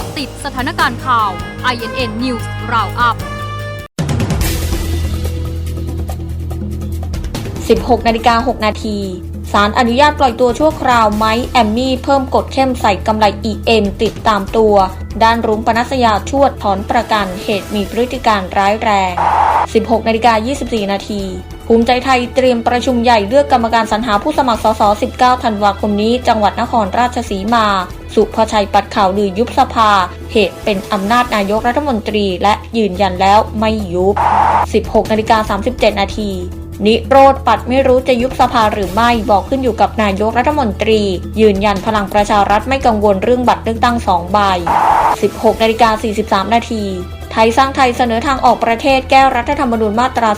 าะติดสถานการณ์ข่าว INN News Roundup 16นาฬิกา6นาทีศาลอนุญาตปล่อยตัวชั่วคราวไม้แอมมี่เพิ่มกฎเข้มใส่กำไร EM ติดตามตัว ด้านรุ้งปนัสยาชวดถอนประกันเหตุมีพฤติการร้ายแรง 16นาฬิกา24 นาทีภูมิใจไทยเตรียมประชุมใหญ่เลือกกรรมการสรรหาผู้สมัครสส 19 ธันวาคมนี้ จังหวัดนครราชสีมา สุภชัยปัดข่าวลือยุบสภา เหตุเป็นอำนาจนายกรัฐมนตรีและยืนยันแล้วไม่ยุบ 16นาฬิกา37 นาทีนิโรธปัดไม่รู้จะยุบสภาหรือไม่บอกขึ้นอยู่กับนายกรัฐมนตรี ยืนยันพลังประชารัฐไม่กังวลเรื่องบัตรเลือกตั้งสองใบ 16นาฬิกา43 นาที ไทยสร้างไทยเสนอทางออกประเทศแก้รัฐธรรมนูญมาตรา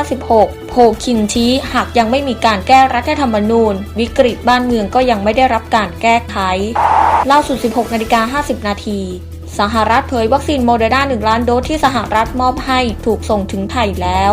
256 โพคินชี้หากยังไม่มีการแก้รัฐธรรมนูญ วิกฤตบ้านเมืองก็ยังไม่ได้รับการแก้ไข ล่าสุด 16นาฬิกา50 นาทีสหรัฐเผยวัคซีนโมเดอร์นา1ล้านโดสที่สหรัฐมอบให้ถูกส่งถึงไทยแล้ว